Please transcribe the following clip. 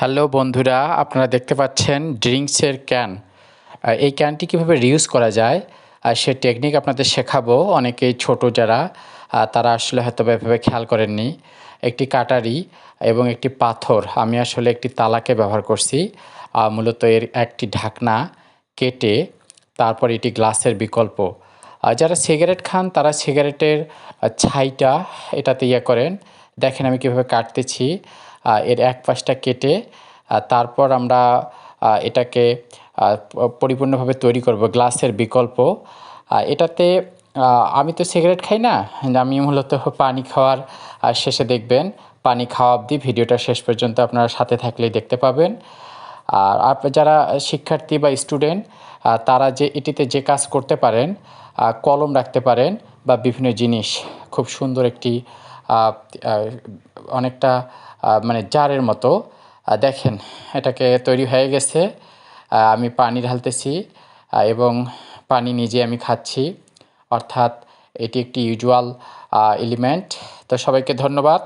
Hello বন্ধুরা, আপনারা দেখতে পাচ্ছেন ড্রিঙ্কসের ক্যান। এই ক্যানটি কীভাবে রিউজ করা যায়? আর সে টেকনিক আপনাদের শেখাবো। অনেকেই ছোট যারা তারা আসলে হয়তো এভাবে খেয়াল করেননি। একটি কাটারি এবং একটি পাথর। আমি আসলে একটি তালাকে ব্যবহার করছি। মূলত এর একটি ঢাকনা কেটে তারপর এটি গ্লাসের বিকল্প। যারা সিগারেট খান, তারা সিগারেটের ছাইটা এটাতে ইয়ে করেন। দেখেন আমি কীভাবে কাটতেছি। এর এক পাশটা কেটে তারপর আমরা এটাকে পরিপূর্ণভাবে তৈরি করব, গ্লাসের বিকল্প। এটাতে আমি তো সিগারেট খাই না, আমি মূলত পানি খাওয়ার শেষে দেখবেন, পানি খাওয়া অবধি ভিডিওটা শেষ পর্যন্ত আপনারা সাথে থাকলেই দেখতে পাবেন। আর যারা শিক্ষার্থী বা স্টুডেন্ট তারা যে, এটিতে যে কাজ করতে পারেন কলম রাখতে পারেন বা বিভিন্ন জিনিস, খুব সুন্দর একটি অনেকটা মানে জারের মতো। দেখেন, এটাকে তৈরি হয়ে গেছে। আমি পানি ঢালতেছি এবং পানি নিজে আমি খাচ্ছি। অর্থাৎ এটি একটি ইউজুয়াল এলিমেন্ট তো সবাইকে ধন্যবাদ।